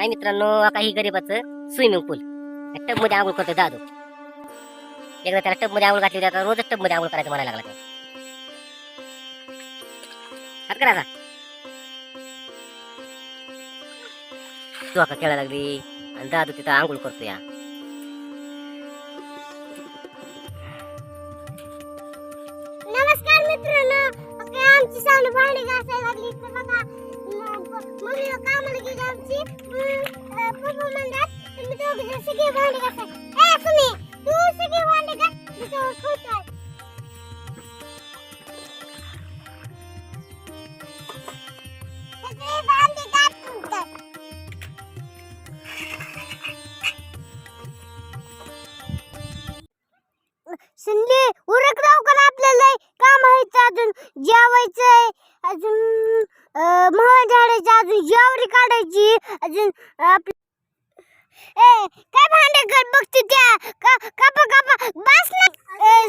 हाय मित्रांनो काही गरीबाचं स्विमिंग पूल टबमध्ये आंघोळ करतो दादू. एकदा त्याला टबमध्ये आंघोळ घातली होती, आता रोजच टबमध्ये आंघोळ करायचं म्हणायला लागला हात करायचा तू आता खेळायला लागली आणि दादू तिथं आंघोळ करतो या. नमस्कार मित्रांनो आमची सानू भांडी घासायला लागली तर बघा मम्मी कामाला गेली आमची पप्पा म्हणतात तुम्ही दोघे जण सगळे भांडी आपलं ए काय भांडे कर बघती त्या? का कापा बस ना.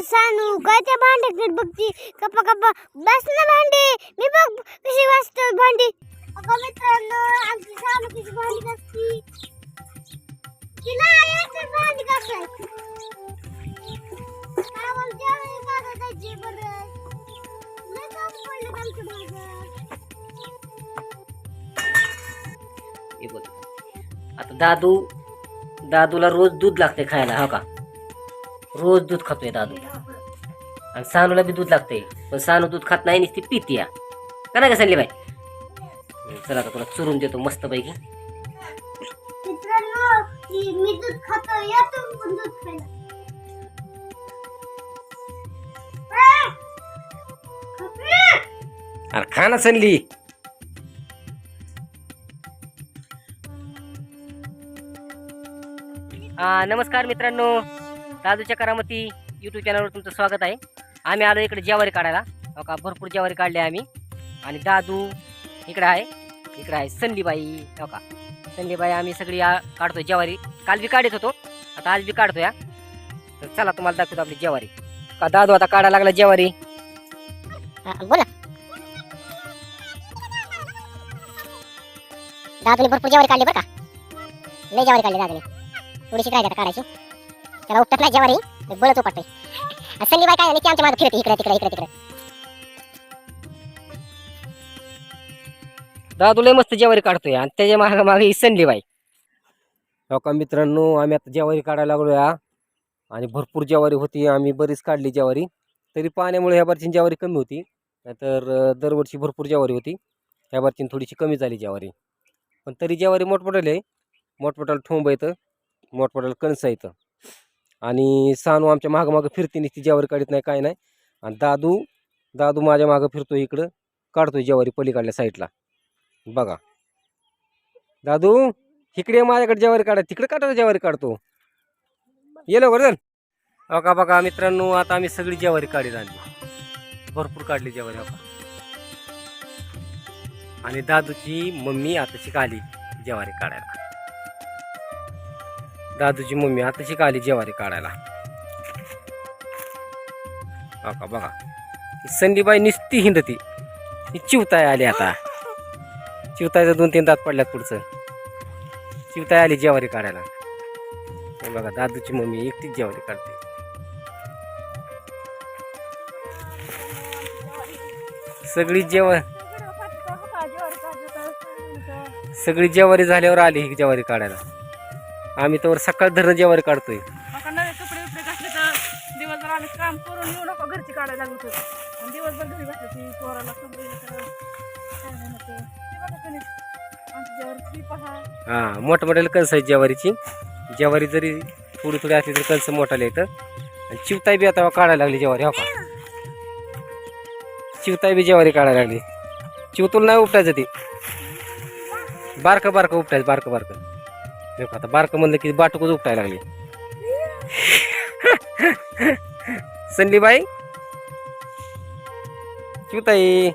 सानू काय त्या भांडे कर बघती? कापा कापा बस ना भांडे. मी बघ कशी वाजतो भांडी. अगं मित्रांनो आमची सानू कशी भांडी घासती? तिला आल्याचं भांडी घासायची. आम्हाला जेवायला काढा बरं. पडलं हे आता दादू दादूला रोज दूध लागते खायला हो का? रोज दूध खातोय दादू. आणि सानूला बी दूध लागते पण सानू दूध खात नाही नुसती पिती या. का नाही का सांगली बाई? चला आता तुला चुरून देतो मस्त पैकी! अरे खा ना सनली. नमस्कार मित्रांनो. दादूच्या करामती यूट्यूब चॅनलवर तुमचं स्वागत आहे. आम्ही आलो इकडे ज्वारी काढायला. हो का? भरपूर ज्वारी काढली आम्ही. आणि दादू इकडे आहे. इकडे आहे संधीबाई हो का? संधीबाई आम्ही सगळी काढतो काढतोय ज्वारी. काल बी काढत होतो. आता आज बी काढतो या तर चला तुम्हाला दाखवतो आपली ज्वारी. का दादू आता काढायला लागला ज्वारी? बोला. दादूने भरपूर जेवारी काढली बरं का? लय जेवारी काढली दादूने. थोडीशी आता काढायची? त्याला उपटत नाही जेवारी तर बळच उपटते संधी बाई काय नाही ती आमच्या मागे फिरते इकडे तिकडे इकडे तिकडे. दादू लय मस्त ज्वारी काढतोय. आणि त्याच्यामागे मागे ही संलीबाई हो का मित्रांनो आम्ही आता ज्वारी काढायला लागलो या आणि भरपूर ज्वारी होती. आम्ही बरीच काढली ज्वारी. तरी पाण्यामुळे ह्या बारची ज्वारी कमी होती. नाहीतर अं, दरवर्षी भरपूर ज्वारी होती. ह्या बारची थोडीशी कमी झाली ज्वारी. पण तरी ज्वारी मोठमोठाले आहे. मोठमोठाला ठोंब येतं. मोठमोठ्याला कणसं येतं आणि सानू आमच्या मागं मागं फिरते ती ज्वारी काढत नाही काय नाही. आणि दादू दादू माझ्या मागं फिरतो इकडं काढतोय जेवारी पलीकडल्या साईडला. बघा. दादू इकडे माझ्याकडे जेवारी काढा तिकडे काढा जेवारी काढतो. येलो बरं चल. बघा मित्रांनो आता आम्ही सगळी जेवारी काढीत आणली भरपूर काढली जेवारी आपण हो आणि दादूची मम्मी आता शिकाली जेवारी काढायला. दादूची मम्मी आता शिकाली जेवारी काढायला. बघा बघा. संदीबाई निस्ती हिंडती. ही चिवताय आली आता. चिवतायचं दोन तीन दात पडल्यात पुढचं. चिवताय आली जेवारी काढायला. बघा दादूची मम्मी एकटीच जेवारी काढते. सगळी जेवण सगळी जेवारी झाल्यावर आली ही जेवारी काढायला. आम्ही तर सकाळ धरण जेवारी काढतोय. आता नवे कपडे उपडे घातले तर दिवसभर आम्ही काम करून येऊ नका घरची काढायला लागलो होतो आणि दिवसभर घरी बसले ती पोराला कपडे घेतलं, काय नाही नको. ते बघा तुम्ही, आमची जेवण ती पहा. हा मोठमोठ्याला कणस आहे जेवारीची. जेवारी जरी थोडी थोडी असली तरी कणस मोठाले येतं आणि चिवताई बी आता काढायला लागली जेवारी हो का? चिवताई बी जेवारी काढायला लागली. चिवतून नाही उपटायचं ती. बारकं बारकं उपटायचं बारकं बारकं. आता बारकं म्हणलं की बाटकच उपटायला लागली. संडीबाई चिवताई.